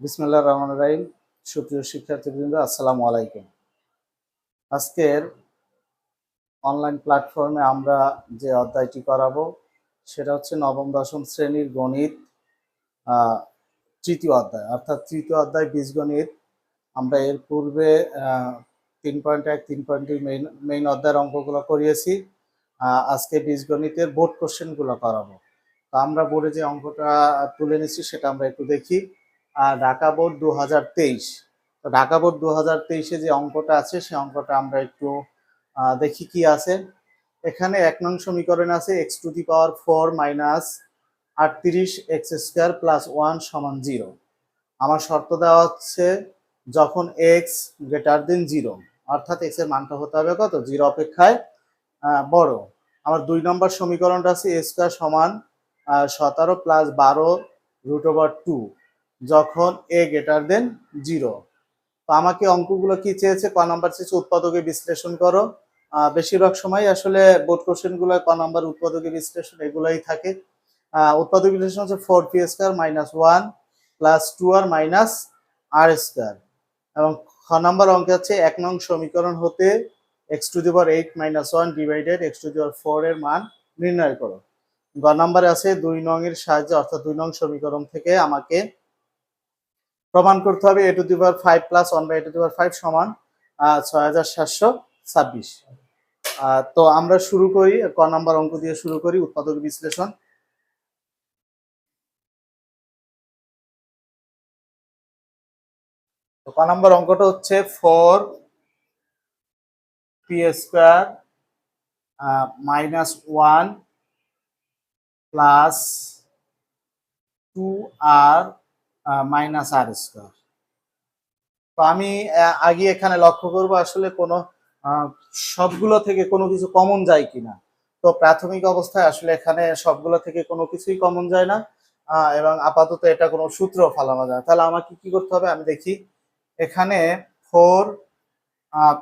বিসমুল্লাহ রহমান রাহিম। সুপ্রিয় শিক্ষার্থীবৃন্দ, আসসালামু আলাইকুম। আজকের অনলাইন প্ল্যাটফর্মে আমরা যে অধ্যায়টি করাবো, সেটা হচ্ছে নবম, দশম শ্রেণির গণিত তৃতীয় অধ্যায়। অর্থাৎ তৃতীয় অধ্যায় বীজগণিত। আমরা এর পূর্বে তিন পয়েন্ট এক, তিন পয়েন্ট দুই মেইন মেইন অধ্যায়ের অঙ্কগুলো করিয়েছি। আজকে বীজগণিতের বোর্ড কোশ্চেনগুলো করাবো। তো আমরা বোর্ডে যে অঙ্কটা তুলে নিচ্ছি, সেটা আমরা একটু দেখি। ঢাকা বোর্ড দু হাজার তেইশ। তো ঢাকা বোর্ড দু তেইশে যে অঙ্কটা আছে সে অঙ্কটা আমরা একটু দেখি কি আছে। এখানে এক নং সমীকরণ আছে x to the power four minus আটত্রিশ এক্স স্কোয়ার প্লাস ওয়ান সমান জিরো। আমার শর্ত দেওয়া হচ্ছে, যখন এক্স গ্রেটার দেন জিরো অর্থাৎ এক্সের মানটা হতে হবে কত? জিরো অপেক্ষায় বড়। আমার দুই নম্বর সমীকরণটা আছে এ স্কোয়ার সমান সতেরো প্লাস বারো রুট ওভার টু যখন এ গ্রেটার দেন জিরো তো আমাকে অঙ্কগুলো কি চেয়েছে? ক নাম্বার চেয়েছে উৎপাদকে বিশ্লেষণ করো। বেশিরভাগ সময় আসলে বোর্ড কোশ্চেনগুলো ক নাম্বার উৎপাদকে বিশ্লেষণ এগুলাই থাকে। উৎপাদক বিশ্লেষণ হচ্ছে four p square minus one plus two r minus r square এবং খ নাম্বার অঙ্কে হচ্ছে এক নং সমীকরণ হতে x to the power eight minus one divided x to the power four এর মান নির্ণয় করো। গ নাম্বারে আছে দুই নং এর সাহায্যে, অর্থাৎ দুই নং সমীকরণ থেকে আমাকে প্রমাণ করতে হবে a to the power five plus one by a to the power five সমান ছয় হাজার সাতশো ছাব্বিশ। তো আমরা শুরু করি, ক নাম্বার অঙ্ক দিয়ে শুরু করি, উৎপাদক বিশ্লেষণ। ক নাম্বার অঙ্কটা হচ্ছে four p square minus one plus two r minus r square তো আমি আগে এখানে লক্ষ্য করব আসলে কোনো সবগুলো থেকে কোনো কিছু কমন যায় কিনা। তো প্রাথমিক অবস্থায় আসলে এখানে সবগুলো থেকে কোনো কিছুই কমন যায় না এবং আপাতত এটা কোনো সূত্র ফালানো যায়। তাহলে আমাকে কি করতে হবে? আমি দেখি, এখানে ফোর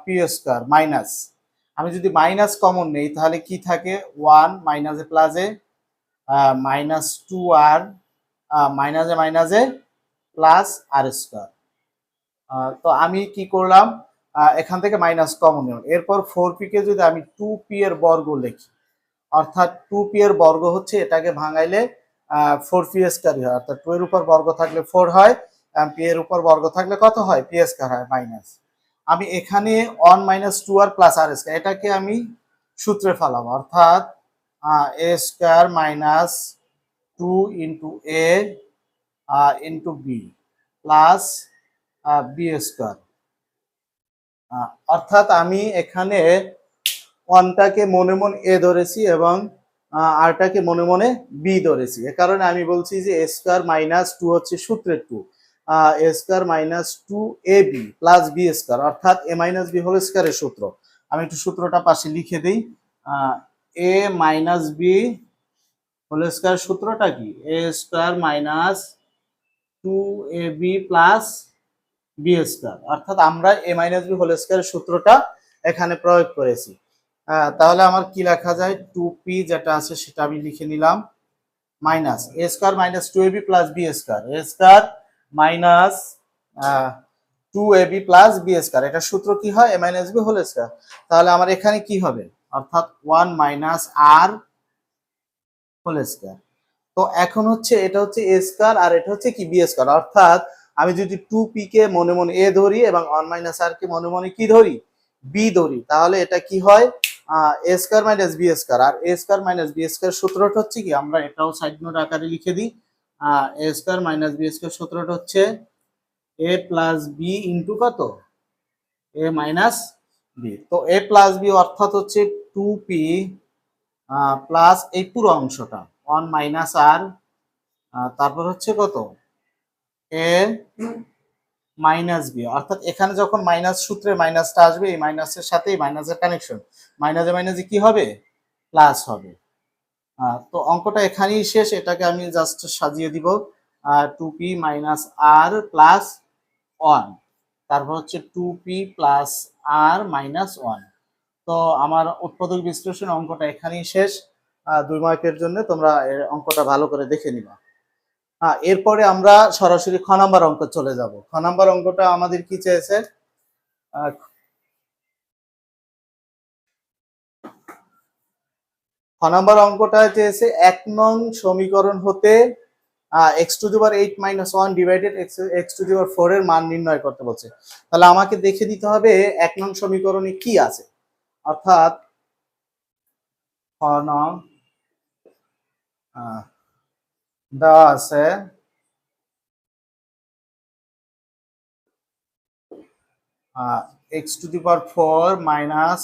পি স্কোয়ার মাইনাস আমি যদি মাইনাস কমন নেই, তাহলে কি থাকে? ওয়ান মাইনাসে প্লাসে মাইনাস টু আর মাইনাসে মাইনাসে প্লাস আর স্কোয়ার। তো আমি কি করলাম? এখান থেকে মাইনাস কমন নিলাম। এরপর ফোর পি কে যদি আমি টু পি এর বর্গ লিখি, অর্থাৎ টু পি এর বর্গ হচ্ছে এটাকে ভাঙাইলে ফোর পি স্কোয়ারই হয়। অর্থাৎ টু এর উপর বর্গ থাকলে ফোর হয় পি এর উপর বর্গ থাকলে কত হয়? পি স্কোয়ার হয় মাইনাস আমি এখানে one minus two r plus r square এটাকে আমি সূত্রে ফেলাম অর্থাৎ a square minus two into a into b plus b square অর্থাৎ আমি এখানে ওয়ানটাকে মনে মনে এ ধরেছি এবং আরটাকে মনে মনে বি ধরেছি। এ কারণে আমি বলছি যে এ স্কোয়ার মাইনাস টু হচ্ছে সূত্রের two a square minus two a b plus b square অর্থাৎ এ মাইনাস বি হোল স্কোয়ারের সূত্র। আমি একটু সূত্রটা পাশে লিখে দিই। A minus b whole square সূত্রটা কি? A square minus two a b plus b square অর্থাৎ আমরা এ মাইনাস বি হোল স্কোয়ারের সূত্রটা এখানে প্রয়োগ করেছি। তাহলে আমার কি লেখা যায়? টু পি যেটা আছে সেটা আমি লিখে নিলাম। Minus a square minus two a b plus b square a square minus two a b plus b square এটা সূত্র কি হয়? A minus b whole square তাহলে আমার এখানে কি হবে? অর্থাৎ one minus r whole square তো এখন হচ্ছে এটা হচ্ছে এ স্কোয়ার আর এটা হচ্ছে কি বি স্কোয়ার অর্থাৎ আমি যদি টু পি কে মনে মনে এ ধরি এবং ওয়ান মাইনাস আর কে মনে মনে কি ধরি? বি ধরি। তাহলে এটা কি হয়? A square minus b square R a square minus b square সূত্রটা হচ্ছে কি? আমরা এটাও সাইড নোট আকারে লিখে দিই। A square minus b square সূত্রটা হচ্ছে এ প্লাস বি ইন্টু কত? এ মাইনাস বি তো এ প্লাস বি অর্থাৎ হচ্ছে টু পি প্লাস এই পুরো অংশটা। ওয়ান মাইনাস আর তারপর হচ্ছে কত? A minus b. অর্থাৎ এখানে যখন মাইনাস সূত্রে মাইনাসটা আসবে, এই মাইনাসের সাথে এই মাইনাসের কানেকশন মাইনাসে মাইনাসে কি হবে? প্লাস হবে। তো অঙ্কটা এখানেই শেষ। এটাকে আমি জাস্ট সাজিয়ে দিব। Two p minus r plus one তারপর হচ্ছে two p plus r minus one তো আমার উৎপাদক বিশ্লেষণ অঙ্কটা এখানেই শেষ। দুই মার্কের জন্য তোমরা অঙ্কটা ভালো করে দেখে নিবা। হ্যাঁ এরপরে আমরা সরাসরি খ নাম্বার অঙ্ক চলে যাব। খ নাম্বার অঙ্কটা আমাদের কি চেয়েছে? খ নাম্বার অঙ্কটা চেয়েছে এক নং সমীকরণ হতে x to the power eight minus one divided x to the power four এর মান নির্ণয় করতে বলছে। তাহলে আমাকে দেখে দিতে হবে এক নং সমীকরণে কি আছে। অর্থাৎ খ নং দেওয়া আছে x to the power four minus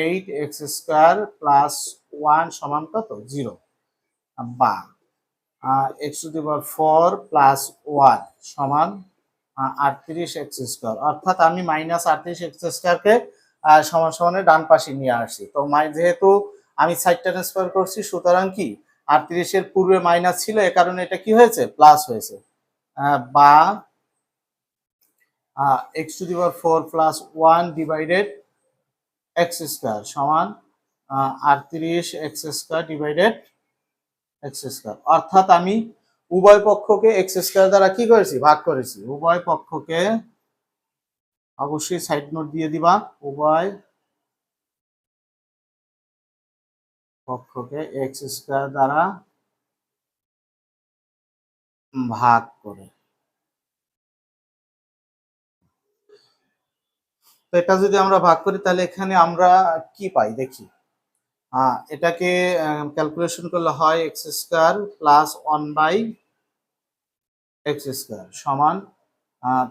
eight সমান কত? জিরো বা এক্স টু দি পাওয়ার সমান স্কোয়ার অর্থাৎ আমি মাইনাস আটত্রিশ এক্স স্কোয়ারকে সমান সমানে ডান পাশে নিয়ে আসছি তো মাই যেহেতু আমি সাইড ট্রান্সফার করছি, সুতরাং কি? আটত্রিশের পূর্বে মাইনাস ছিল, এ কারণে এটা কি হয়েছে? প্লাস হয়েছে। বা x to the power four plus one divided x square সমান আটত্রিশ x square divided x square অর্থাৎ আমি উভয় পক্ষকে এক্স স্কোয়ার দ্বারা কি করেছি? ভাগ করেছি। উভয় পক্ষকে অবশ্যই সাইড নোট দিয়ে দিবা। উভয় পক্ষকে এক্স স্কোয়ার দ্বারা ভাগ করে। তো এটা যদি আমরা ভাগ করি তাহলে এখানে আমরা কি পাই? দেখি। আহ, এটাকে ক্যালকুলেশন করলে হয় x square plus one by x square সমান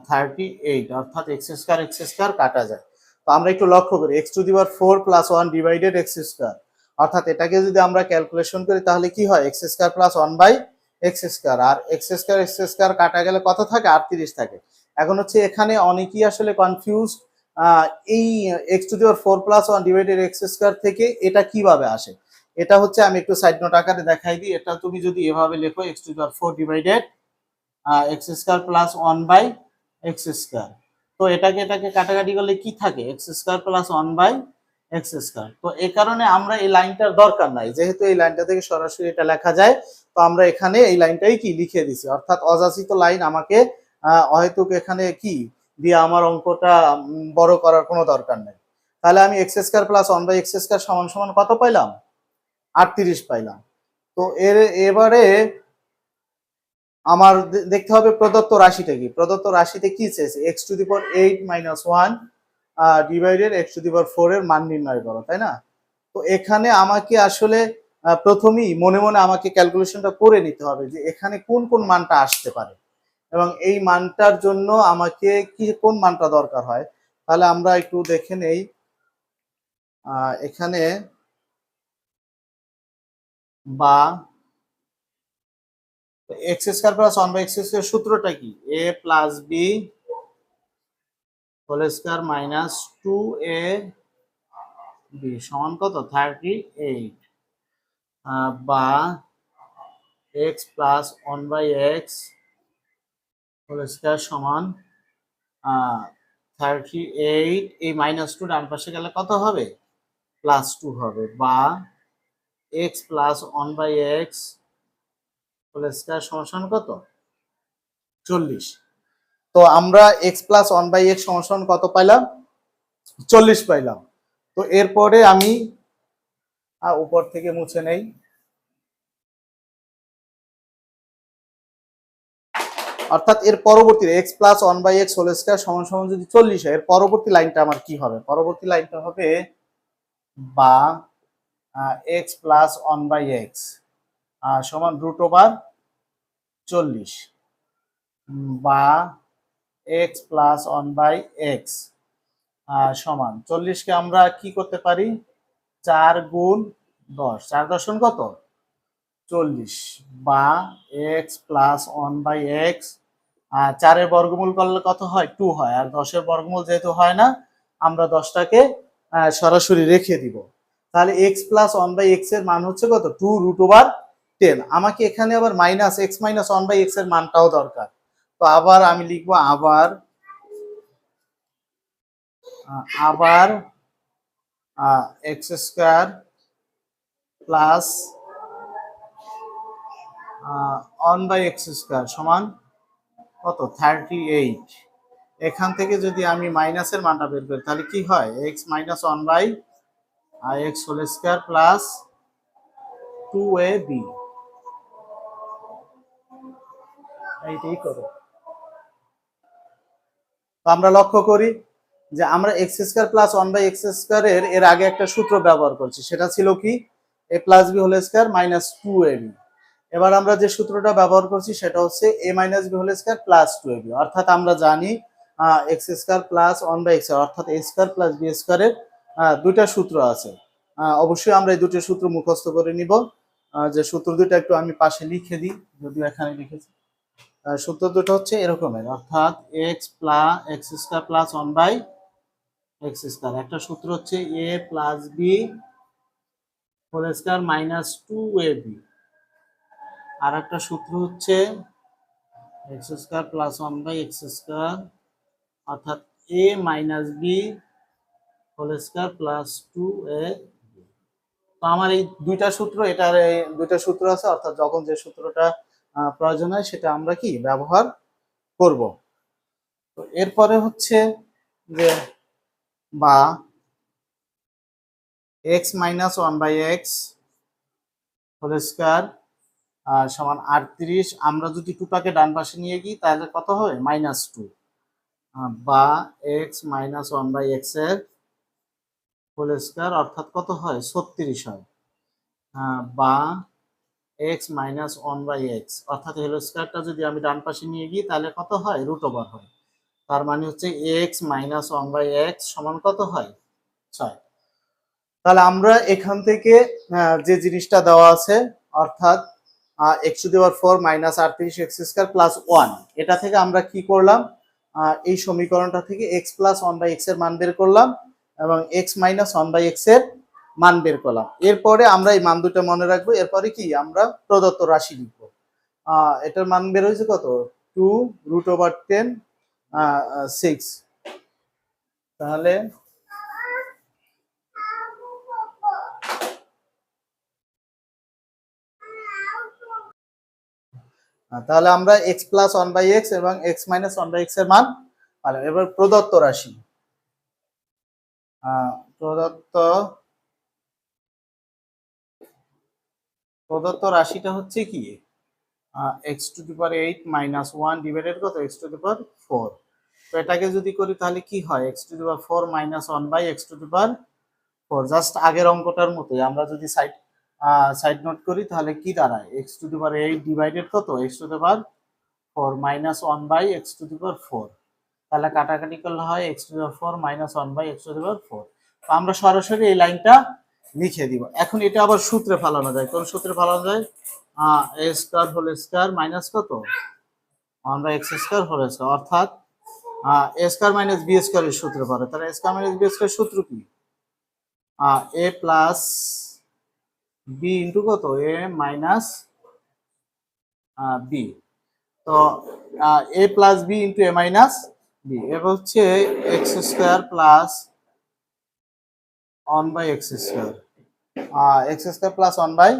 থার্টি এইট অর্থাৎ এক্স স্কোয়ার এক্স স্কোয়ার কাটা যায়। তো আমরা একটু লক্ষ্য করি x to the power four plus one divided x square. অর্থাৎ এটাকে যদি আমরা ক্যালকুলেশন করি, তাহলে কি হয়? X square plus one by x square R x square x square কাটা গেলে কত থাকে? আটত্রিশ থাকে। এখন হচ্ছে এখানে অনেকেই আসলে কনফিউজ এই x to the power four plus one divided x square থেকে এটা কীভাবে আসে? এটা হচ্ছে আমি একটু সাইড নোট আকারে দেখাই দিই। এটা তুমি যদি এভাবে লেখো x to the power four divided x square plus one by x square তো এটাকে এটাকে কাটাকাটি করলে কি থাকে? X square plus one by x square তো এই কারণে আমরা এই লাইনটার দরকার নাই। যেহেতু এই লাইনটা থেকে সরাসরি এটা লেখা যায়, তো আমরা এখানে এই লাইনটাই কি লিখে দিছি। অর্থাৎ অযাচিত লাইন আমাকে অহেতুক এখানে কি দিয়ে আমার অঙ্কটা বড় করার কোনো দরকার নেই। তাহলে আমি x square plus one by x square সমান সমান কত পাইলাম? আটত্রিশ পাইলাম। তো এর, এবারে আমার দেখতে হবে প্রদত্ত রাশিটা কি। প্রদত্ত রাশিতে কি চেয়েছে? X to the power eight minus one divided x to the power four এর মান নির্ণয় করো, তাই না? তো এখানে আমাকে আসলে প্রথমেই মনে মনে আমাকে ক্যালকুলেশনটা করে নিতে হবে যে এখানে কোন কোন মানটা আসতে পারে। এবং এই মানটার জন্য আমাকে কি, কোন মানটা দরকার হয়? তাহলে আমরা একটু দেখে নেই। এখানে বা x square plus one by x সূত্রটা কি? A plus b whole square minus two a b সমান কত? থার্টি এইট বা x plus one by x whole square সমান থার্টি এইট এই মাইনাস টু ডান পাশে গেলে কত হবে? প্লাস টু হবে, বা x plus one by x whole square সমান কত? চল্লিশ। তো আমরা x plus one by x সমান কত পাইলাম? চল্লিশ পাইলাম। তো এরপরে আমি উপর থেকে মুছে নেই। অর্থাৎ এর পরবর্তী x plus one by x whole square সমান সমান যদি চল্লিশ হয়, এর পরবর্তী লাইনটা আমার কি হবে? পরবর্তী লাইনটা হবে বা x plus one by x সমান রুট ওভার চল্লিশ বা x plus one by x সমান। চল্লিশকে আমরা কি করতে পারি? চার গুণ দশ। চার দশন কত? চল্লিশ। বা x plus one by x চারের বর্গমূল করলে কত হয়? টু হয়। আর দশের বর্গমূল যেহেতু হয় না, আমরা দশটাকে সরাসরি রেখে দিব। তাহলে এক্স প্লাস ওয়ান বাই এক্সের মান হচ্ছে কত? টু রুট ওভার টেন আমাকে এখানে আবার minus x minus one by এক্সের মানটাও দরকার। তো আবার আমি লিখব আবার আবার x square plus one by x square সমান কত? থার্টি এইট এখান থেকে যদি আমি মাইনাসের মানটা বের করি, তাহলে কি হয়? X minus one by x whole square plus two a b এইটাই করো। তো আমরা লক্ষ্য করি যে আমরা x square plus one by x স্কোয়ারের এর আগে একটা সূত্র ব্যবহার করছি। সেটা ছিল কি? A plus b whole square minus two a b এবার আমরা যে সূত্রটা ব্যবহার করছি সেটা হচ্ছে a minus b whole square plus two a b অর্থাৎ আমরা জানি x square plus one by x অর্থাৎ এ স্কোয়ার প্লাস বি স্কোয়ারের দুইটা সূত্র আছে। অবশ্যই আমরা এই দুটো সূত্র মুখস্থ করে নিব। যে সূত্র দুটো একটু আমি পাশে লিখে দিই, যদিও এখানে লিখেছি। সূত্র দুটো হচ্ছে এরকমের। অর্থাৎ x plus x square plus one by x square একটা সূত্র হচ্ছে a plus b whole square minus two a b আর একটা সূত্র হচ্ছে x square plus one by x square অর্থাৎ a minus b whole square plus two a তো আমার এই দুইটা সূত্র, এটার দুইটা সূত্র আছে, অর্থাৎ যখন যে সূত্রটা প্রয়োজন হয় সেটা আমরা কি ব্যবহার করব? তো এরপরে হচ্ছে যে বা x minus one by x whole square সমান আটত্রিশ। আমরা যদি টুটাকে ডান পাশে নিয়ে গিয়ে তাহলে কত হবে? Minus two. বা এক্স মাইনাস ওয়ান বাই এক্সের হোল স্কোয়ার অর্থাৎ কত হয়? ছত্রিশ হয়। বা x minus one by x. অর্থাৎ হোল স্কোয়ারটা যদি আমি ডান পাশে নিয়ে গিয়ে তাহলে কত হয়? রুট ওভার হয়। তার মানে হচ্ছে x minus one by x সমান কত হয়? ছয়। তাহলে আমরা এখান থেকে যে জিনিসটা দেওয়া আছে, অর্থাৎ x to the power four minus আটত্রিশ এক্স স্কোয়ার প্লাস ওয়ান, এটা থেকে আমরা কি করলাম? এই সমীকরণটা থেকে এক্স প্লাস ওয়ান বাই এক্সের মান বের করলাম এবং এক্স মাইনাস ওয়ান বাই এক্সের মান বের করলাম। এরপরে আমরা এই মান দুটো মনে রাখব। এরপরে কি? আমরা প্রদত্ত রাশি লিখব। এটার মান বের হয়েছে কত? Two root over ten six. তাহলে তাহলে আমরা x plus one by x এবং এক্স মাইনাস ওয়ান বাই এক্সের মান পালাম। এবার প্রদত্ত রাশি। প্রদত্ত প্রদত্ত রাশিটা হচ্ছে কি? X to the power eight minus one divided কত? X to the power four তো এটাকে যদি করি তাহলে কি হয়? X to the power four minus one by x to the power four just আগের অঙ্কটার মতোই। আমরা যদি সাইড সাইড নোট করি তাহলে কি দাঁড়ায়? X to the power eight divided কত? X to the power four minus one by x to the power four তাহলে কাটাকাটি করলে হয় x to the four minus one by x to the power four আমরা সরাসরি এই লাইনটা লিখে দিব। এখন এটা আবার সূত্রে ফেলানো যায়। কোন সূত্রে ফেলানো যায়? A square whole square minus কত? By x square whole square অর্থাৎ এ স্কোয়ার মাইনাস বি স্কোয়ারের সূত্র পড়ে। তাহলে a square minus b square সূত্র কি? এ প্লাস বি ইন্টু কত? এ মাইনাস বি তো a plus b into a minus b এবার হচ্ছে x square plus one by x square x square plus one by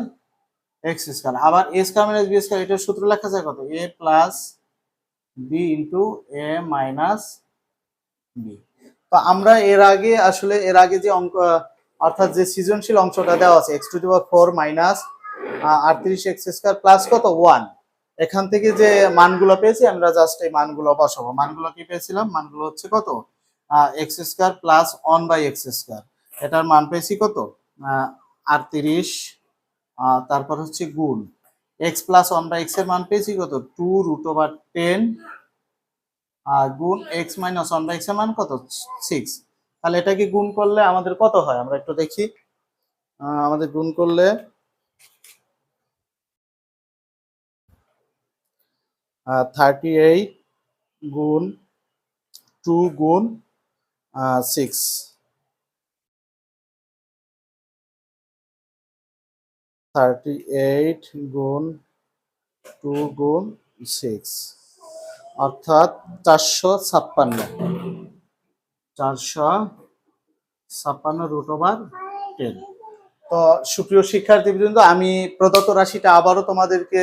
x square আবার a square minus b square এটার সূত্র লেখা যায় কত? A plus b into a minus b তো আমরা এর আগে আসলে এর আগে যে অঙ্ক, অর্থাৎ যে সৃজনশীল অংশটা দেওয়া আছে x to the power four minus আটত্রিশ এক্স স্কোয়ার প্লাস কত? ওয়ান এখান থেকে যে মানগুলো পেয়েছি, আমরা জাস্ট এই মানগুলো বসাবো। মানগুলো কি পেয়েছিলাম? মানগুলো হচ্ছে কত? X square plus one by x square এটার মান পেয়েছি কত? আটত্রিশ তারপর হচ্ছে গুণ। এক্স প্লাস ওয়ান বাই এক্সের মান পেয়েছি কত? টু রুট ওভার টেন আর গুণ এক্স মাইনাস ওয়ান বাই এক্সের মান কত? সিক্স তাহলে এটাকে গুণ করলে আমাদের কত হয়? আমরা একটু দেখি। আমাদের গুণ করলে থার্টি এইট গুণ টু গুণ সিক্স থার্টি এইট গুণ টু গুণ সিক্স অর্থাৎ চারশো ছাপ্পান্ন। চারশো ছাপ্পান্ন রুট ওভার টেন তো সুপ্রিয় শিক্ষার্থীবৃন্দ, আমি প্রদত্ত রাশিটা আবারও তোমাদেরকে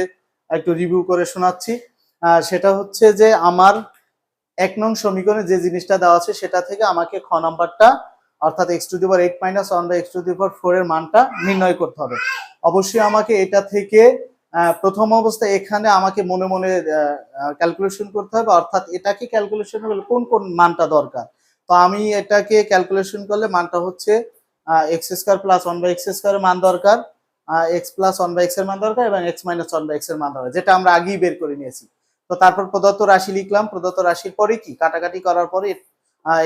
একটু রিভিউ করে শোনাচ্ছি। সেটা হচ্ছে যে আমার এক নং সমীকরণে যে জিনিসটা দেওয়া আছে সেটা থেকে আমাকে খ নাম্বারটা, অর্থাৎ x to the power eight minus one by x to the four এর মানটা নির্ণয় করতে হবে। অবশ্যই আমাকে এটা থেকে প্রথম অবস্থায় এখানে আমাকে মনে মনে ক্যালকুলেশন করতে হবে। অর্থাৎ এটাকে ক্যালকুলেশন করলে কোন কোন মানটা দরকার? তো আমি এটাকে ক্যালকুলেশন করলে মানটা হচ্ছে x square plus one by x স্কোয়ারের মান দরকার। এক্স প্লাস ওয়ান বাই এক্সের মান দরকার এবং এক্স মাইনাস ওয়ান বাই এক্সের মান দরকার, যেটা আমরা আগেই বের করে নিয়েছি। তো তারপর প্রদত্ত রাশি লিখলাম। প্রদত্ত রাশির পরে কি? কাটাকাটি করার পরে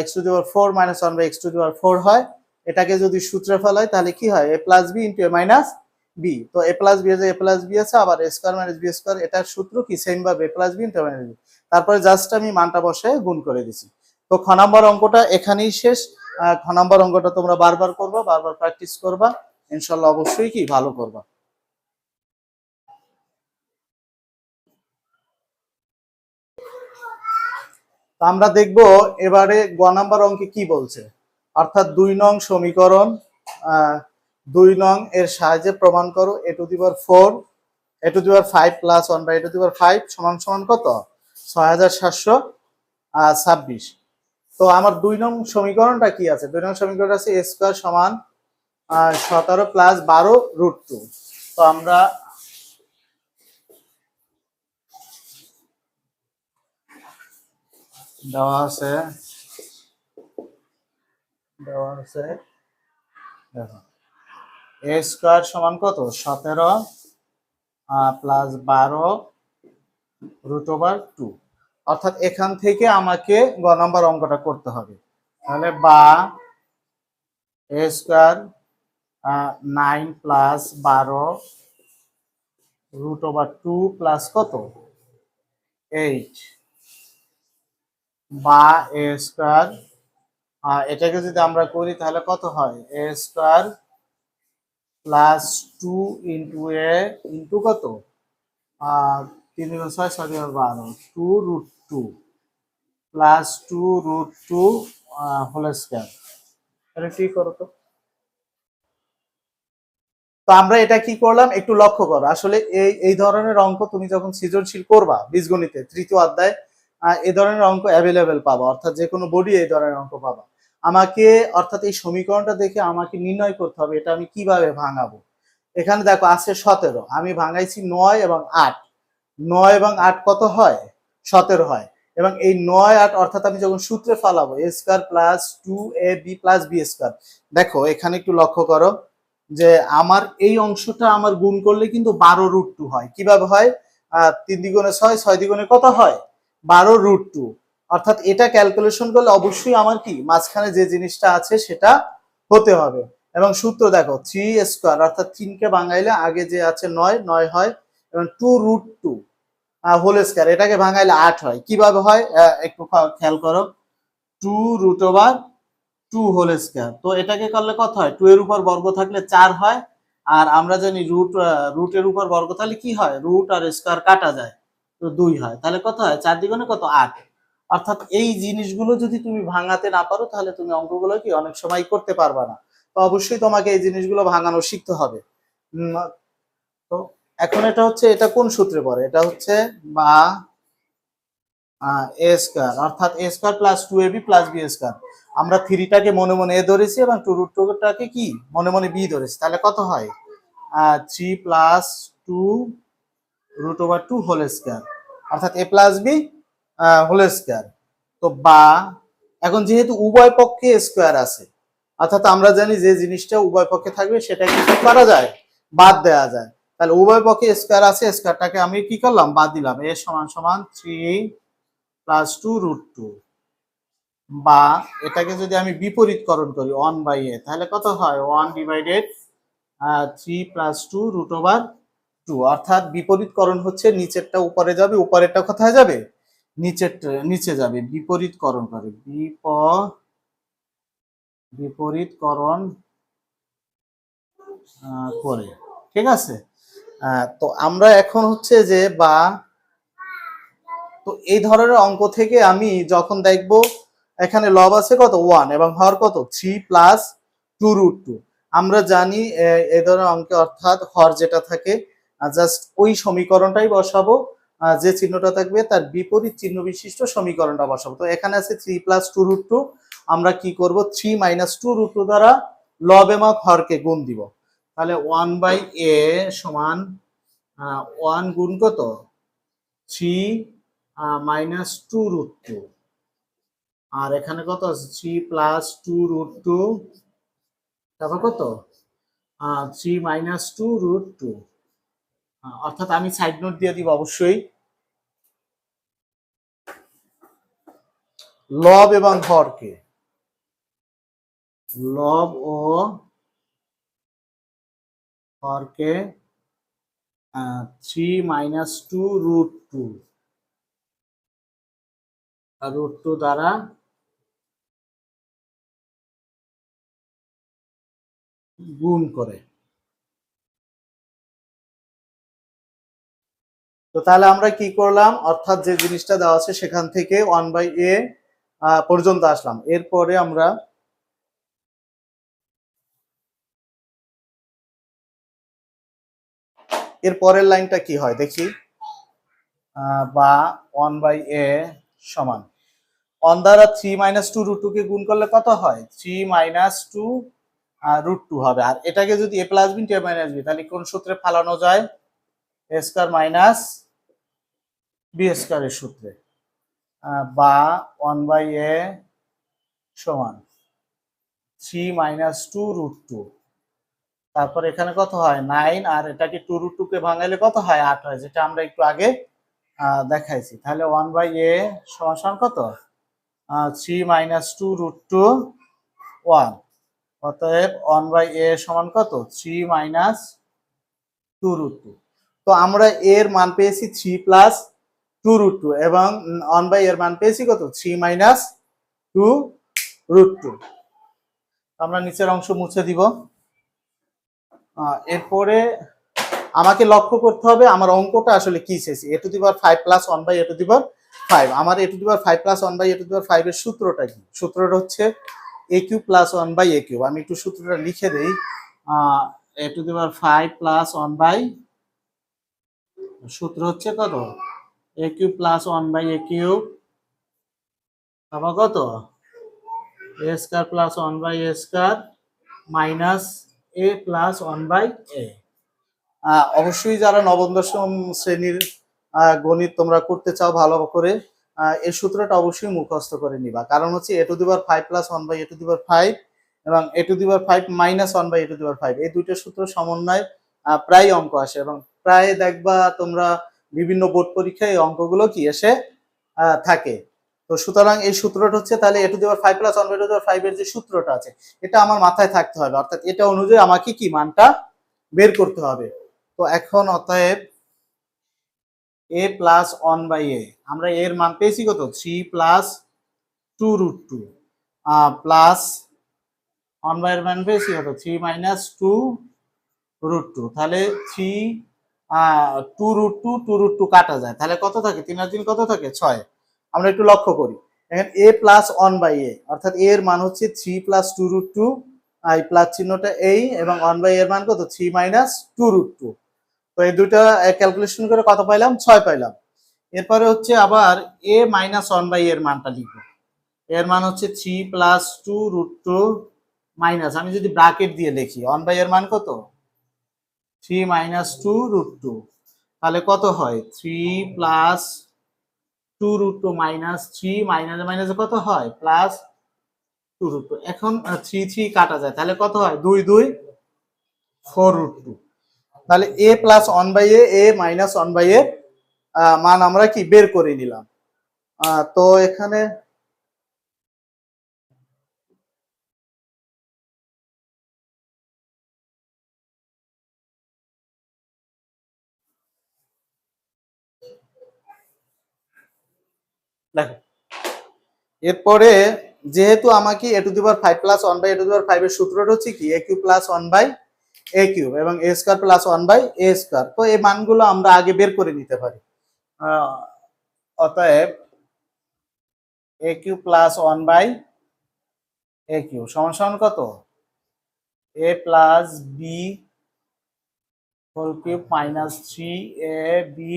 x to the power four minus one by x to the power four হয়। এটাকে যদি সূত্রে ফেলাই তাহলে কি হয়? A plus b into a minus b তো এ প্লাস বি আছে এ প্লাস বি আছে আবার a square minus b square এটার সূত্র কি? সেম ভাবে a plus b minus b তারপরে জাস্ট আমি মানটা বসে গুণ করে দিছি। তো খ নাম্বার অঙ্কটা এখানেই শেষ। খ নাম্বার অঙ্কটা তোমরা বারবার করবা বারবার প্র্যাকটিস করবা। ইনশাল্লাহ অবশ্যই কি? ভালো করবা। আমরা দেখব এবারে গ নাম্বার অঙ্কে কি বলছে। অর্থাৎ দুই নং সমীকরণ আহ, দুই নং এর সাহায্যে প্রমাণ করো a to the power four a to the power five plus one by a to the power five সমান সমান কত? ছয় হাজার সাতশো ছাব্বিশ। তো আমার দুই নং সমীকরণটা কি আছে? দুই নং সমীকরণ আছে এ স্কোয়ার সমান সতেরো প্লাস বারো রুট টু তো আমরা দেওয়া আছে দেওয়া আছে, দেখো। এ স্কোয়ার সমান কত? সতেরো প্লাস বারো রুট ওভার টু অর্থাৎ এখান থেকে আমাকে গ নম্বর অঙ্কটা করতে হবে। তাহলে বা এ স্কোয়ার নাইন প্লাস বারো রুট ওভার টু প্লাস কত? এইট বা এ স্কোয়ার এটাকে যদি আমরা করি তাহলে কত হয়? A square plus two into A into কত? তিন দুগুণ ছয় ছয় দুগুণ বারো। Two root two plus two root two whole square এটা কি করো তো? তো আমরা এটা কি করলাম? একটু লক্ষ্য করো। আসলে এই এই ধরনের অঙ্ক তুমি যখন সৃজনশীল করবা বীজগণিতে তৃতীয় অধ্যায় আহ, এই ধরনের অঙ্ক অ্যাভেলেবেল পাবা। অর্থাৎ যে কোনো বডি এই ধরনের অঙ্ক পাবা। আমাকে, অর্থাৎ এই সমীকরণটা দেখে আমাকে নির্ণয় করতে হবে এটা আমি কীভাবে ভাঙাবো। এখানে দেখো আছে সতেরো, আমি ভাঙাইছি নয় এবং আট। নয় এবং আট কত হয়? সতেরো হয়। এবং এই নয় আট, অর্থাৎ আমি যখন সূত্রে ফালাবো, A square plus two A B plus B square, দেখো এখানে একটু লক্ষ্য করো যে আমার এই অংশটা আমার গুণ করলে কিন্তু বারো রুট টু হয়। কীভাবে হয়? তিন দ্বিগুণে ছয় ছয় দ্বিগুণে কত হয়? বারো রুট টু অর্থাৎ এটা ক্যালকুলেশন করলে অবশ্যই আমার কি? মাঝখানে যে জিনিসটা আছে সেটা হতে হবে। এবং সূত্র দেখো থ্রি স্কোয়ার অর্থাৎ তিনকে ভাঙাইলে আগে যে আছে নয় নয় হয়, এবং two root two whole square এটাকে ভাঙাইলে আট হয়। কীভাবে হয়? একটু খেয়াল করো। Two root over two whole square তো এটাকে করলে কত হয়? টু এর উপর বর্গ থাকলে চার হয়, আর আমরা জানি রুট রুটের উপর বর্গ তাহলে কি হয়? রুট আর স্কোয়ার কাটা যায়, তো দুই হয়। তাহলে কত হয়? চার দ্বিগুণে কত? আট। অর্থাৎ এই জিনিসগুলো যদি তুমি ভাঙাতে না পারো, তাহলে তুমি অঙ্কগুলো কি অনেক সময় করতে পারবা না। তো অবশ্যই তোমাকে এই জিনিসগুলো ভাঙানো শিখতে হবে। তো এখন এটা হচ্ছে, এটা কোন সূত্রে পড়ে? এটা হচ্ছে বা এ স্কোয়ার। অর্থাৎ A square plus two A B plus B square. আমরা থ্রিটাকে মনে মনে এ ধরেছি এবং টু রুট টুটাকে কি? মনে মনে বি ধরেছি। তাহলে কত হয়? Three plus two root over two whole square. অর্থাৎ A plus B whole square তো বা, এখন যেহেতু উভয় পক্ষে স্কোয়ার আছে, অর্থাৎ আমরা জানি যে জিনিসটা উভয় পক্ষে থাকবে, সেটা কি করা যায়? বাদ দেওয়া যায়। তাহলে উভয় পক্ষে স্কোয়ার আছে স্কোয়ারটাকে আমি কি করলাম? বাদ দিলাম। এ সমান সমান three plus two root two বা, এটাকে যদি আমি বিপরীতকরণ করি ওয়ান বাই এ তাহলে কত হয়? One divided three plus two root over two অর্থাৎ বিপরীতকরণ হচ্ছে, নিচেরটা উপরে যাবে, উপরেরটা কোথায় যাবে? নিচের, নিচে যাবে, বিপরীতকরণ করে। বিপ বিপরীতকরণ করে। ঠিক আছে? তো আমরা এখন হচ্ছে যে বা, তো এই ধরনের অঙ্ক থেকে আমি যখন দেখব, এখানে লব আছে কত? ওয়ান এবং হর কত? Three plus two root two আমরা জানি, এ- এই ধরনের অঙ্কে অর্থাৎ হর যেটা থাকে জাস্ট ওই সমীকরণটাই বসাবো। যে চিহ্নটা থাকবে তার বিপরীত চিহ্ন বিশিষ্ট সমীকরণটা বসাবো। তো এখানে আছে three plus two root two আমরা কি করব? Three minus two root two দ্বারা লব এবং হরকে গুণ দিব। তাহলে ওয়ান বাই এ সমান ওয়ান গুণ কত? Three minus two root two আর এখানে কত আছে? Three plus two root two তারপর কত? Three minus two root two অর্থাৎ আমি সাইড নোট দিয়ে দিব অবশ্যই। লব এবং হরকে লব ও হরকে three minus two root two root two দ্বারা গুণ করে। তো তাহলে আমরা কি করলাম? অর্থাৎ যে জিনিসটা দেওয়া আছে সেখান থেকে ওয়ান বাই এ পর্যন্ত আসলাম। এরপরে আমরা এর পরের লাইনটা কি হয়? দেখি। বা ওয়ান বাই এ সমান। ওয়ান দ্বারা three minus two root two কে গুণ করলে কত হয়? Three minus two root two হবে। আর এটাকে যদি A plus B two minus B তাহলে কোন সূত্রে ফালানো যায়? এ স্কোয়ার মাইনাস বি স্কোয়ারের সূত্রে বা ওয়ান বাই এ সমান three minus two root two তারপর এখানে কত হয়? নাইন আর এটাকে টু রুট টু কে ভাঙাইলে কত হয়? আট হয়, যেটা আমরা একটু আগে দেখাইছি। তাহলে ওয়ান বাই এ সমান কত? Three minus two root two one অতএব ওয়ান বাই এ সমান কত? Three minus two root two তো আমরা এর মান পেয়েছি three plus two root two এবং ওয়ান বাই এর মান পেয়েছি কত? Three minus two root two আমরা নিচের অংশ মুছে দিব। এরপরে আমাকে লক্ষ্য করতে হবে আমার অঙ্কটা আসলে কি চেয়েছি A to the power five plus one by A to the power five আমার A to the power five plus one by A to the power five সূত্রটা কি? সূত্রটা হচ্ছে A cube plus one by A cube আমি একটু সূত্রটা লিখে দেই। A to the power five plus one by সূত্র হচ্ছে কত? A cube plus one by A cube তারপর কত? A square plus one by A square minus A plus one by A অবশ্যই যারা নবম, দশম শ্রেণির গণিত তোমরা করতে চাও ভালো করে এই সূত্রটা অবশ্যই মুখস্থ করে নিবা। কারণ হচ্ছে A to the power five plus one by A to the power five এবং A to the power five minus one by A to the power five এই দুইটা সূত্র সমন্বয় প্রায় অঙ্ক আসে এবং প্রায় দেখবা তোমরা বিভিন্ন বোর্ড পরীক্ষায় এই অঙ্কগুলো কি এসে থাকে। তো সুতরাং এই সূত্রটা হচ্ছে তাহলে A to the power five plus one by to the power five এর যে সূত্রটা আছে, এটা আমার মাথায় থাকতে হবে। অর্থাৎ এটা অনুযায়ী আমাকে কি মানটা বের করতে হবে। তো এখন অতএব A plus one by A, আমরা এর মান পেয়েছি কত? Three plus two root two. Plus one by এর মান পেয়েছি কত? Three minus two root two. তাহলে three two root two two root two কাটা যায়। তাহলে কত থাকে? তিন আর কত থাকে? ছয়। আমরা একটু লক্ষ্য করি। এখন A plus one by A অর্থাৎ এর মান হচ্ছে three plus two root two এই প্লাস চিহ্নটা এই, এবং ওয়ান বাই এর মান কত? Three minus two root two তো এই দুটা ক্যালকুলেশন করে কত পাইলাম? ছয় পাইলাম। এরপরে হচ্ছে আবার এ মাইনাস ওয়ান বাই এর মানটা লিখব। এর মান হচ্ছে three plus two root two minus আমি যদি ব্রাকেট দিয়ে লিখি ওয়ান বাই এর মান কত? Three minus two root two তাহলে কত হয়? Three plus two root two minus three minus minus কত হয়? প্লাস টু রুট টু এখন থ্রি থ্রি কাটা যায়। তাহলে কত হয়? দুই দুই ফোর রুট টু তাহলে A plus one by A A minus one by A মান আমরা কি? বের করে নিলাম। তো এখানে দেখো। এরপরে যেহেতু আমাকে A to the power five plus one by A to the power five এর সূত্রটা হচ্ছে কি? A cube plus one by A cube এবং A square plus one by A square তো এই মানগুলো আমরা আগে বের করে নিতে পারি। অতএব A cube plus one by A cube সমান সমান কত? A plus B whole cube minus three A B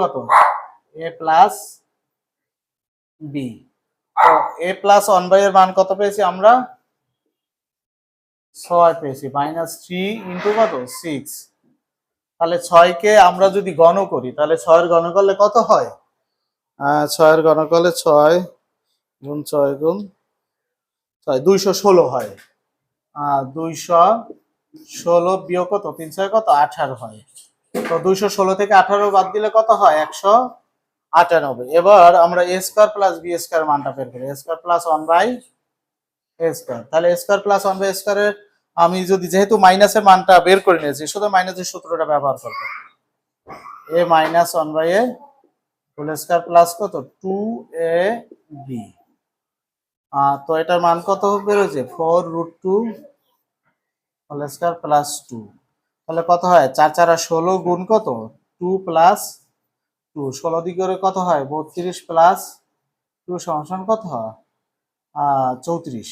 কত? এ প্লাস বি তো এ প্লাস ওয়ান বাই এর মান কত পেয়েছি আমরা? ছয় পেয়েছি। মাইনাস থ্রি ইন্টু কত? সিক্স তাহলে ছয়কে আমরা যদি গণ করি, তাহলে ছয়ের গণ করলে কত হয়? ছয়ের গণ করলে ছয় গুণ ছয় গুণ ছয়, দুইশো ষোলো হয়। দুইশো ষোলো বিয়োগ কত? তিন ছয় কত? আঠারো হয়। তো দুইশো ষোলো থেকে আঠারো বাদ দিলে কত হয়? একশো আটানব্বই এবার আমরা A square plus B square মানটা বের করি। Square plus one by square তাহলে স্কোয়ার প্লাস ওয়ান বাই স্কোয়ারের আমি যদি যেহেতু মাইনাসের মানটা বের করে নিয়েছি, শুধু মাইনাসের সূত্রটা ব্যবহার করব। A minus one by A whole square plus কত? টু এ বি তো এটার মান কত বেরোচ্ছে? Four root two whole square plus two তাহলে কত হয়? চার চারা ষোলো গুণ কত? টু প্লাস টু ষোলো দিক কত হয়? বত্রিশ প্লাস টু সমান কত হয়? চৌত্রিশ।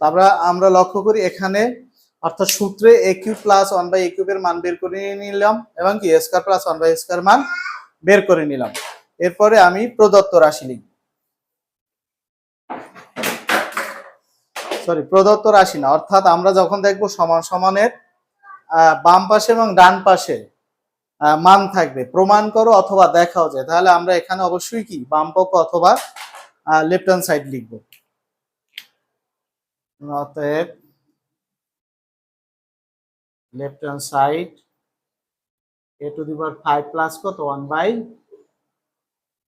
তারপরে আমরা লক্ষ্য করি এখানে অর্থাৎ সূত্রে A cube plus one by এ কিউবের মান বের করে নিলাম এবং কি square plus one by square মান বের করে নিলাম। এরপরে আমি প্রদত্ত রাশি লিখব। সরি প্রদত্ত রাশি না, অর্থাৎ আমরা যখন দেখব সমান সমানের বাম পাশে এবং ডান পাশে মান থাকবে, প্রমাণ করো অথবা দেখাও যায়। তাহলে আমরা এখানে অবশ্যই কি বাম পক্ষ অথবা লেফট হ্যান্ড সাইড লিখব। অতএব left hand side A to the power five plus কত? One by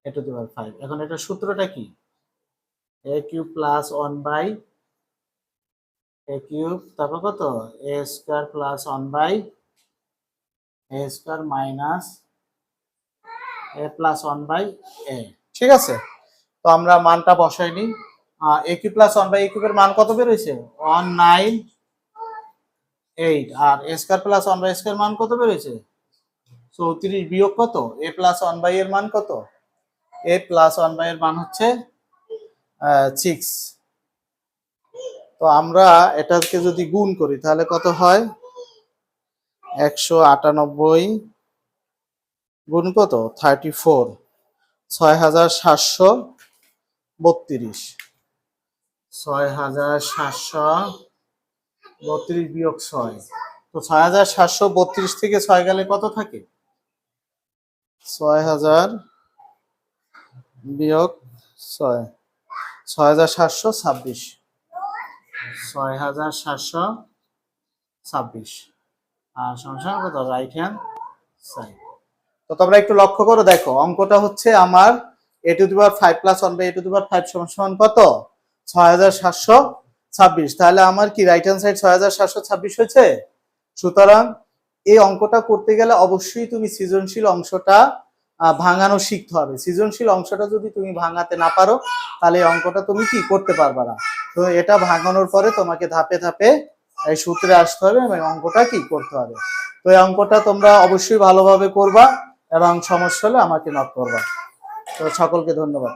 A to the power five এখন এটা সূত্রটা কি? A cube plus one by A cube তারপর কত? A square plus one by A square minus A plus one by A ঠিক আছে? তো আমরা মানটা বসাইনি A cube plus one by A কিউবের মান কত বেরোয়েছে one nine eight R A square plus one by square মান কত বেরোয়েছে চৌত্রিশ বিয়োগ কত? এ প্লাস ওয়ান বাই এর মান কত? এ প্লাস ওয়ান বাই এর মান হচ্ছে সিক্স তো আমরা এটাকে যদি গুণ করি, তাহলে কত হয়? একশো আটানব্বই গুণ কত? Thirty four. ছয় হাজার সাতশো বত্রিশ। ছয় হাজার সাতশো বত্রিশ বিয়োগ ছয়। তো ছয় হাজার সাতশো বত্রিশ থেকে ছয় গেলে কত থাকে? ছয় হাজার বিয়োগ ছয়। ছয় হাজার সাতশো ছাব্বিশ। ছয় হাজার সাতশো ছাব্বিশ। আর সংসার কত রাইট হ্যান্ড সাইড তো তোমরা একটু লক্ষ্য করে, দেখো, অঙ্কটা হচ্ছে আমার A to the power five plus one by A to the power five সমান সমান কত? ছয় হাজার সাতশো ছাব্বিশ। তাহলে আমার কি রাইট হ্যান্ড সাইড ছয় হাজার সাতশো ছাব্বিশ হয়েছে? সুতরাং এই অঙ্কটা করতে গেলে অবশ্যই তুমি সৃজনশীল অংশটা ভাঙানো শিখতে হবে। সৃজনশীল অংশটা যদি তুমি ভাঙাতে না পারো, তাহলে এই অঙ্কটা তুমি কি করতে পারবে না? তো এটা ভাঙানোর পরে তোমাকে ধাপে ধাপে এই সূত্রে আসতে হবে এবং অঙ্কটা কি করতে হবে। তো এই অঙ্কটা তোমরা অবশ্যই ভালোভাবে করবা এবং সমস্যা হলে আমাকে নক করবা। তো সকলকে ধন্যবাদ।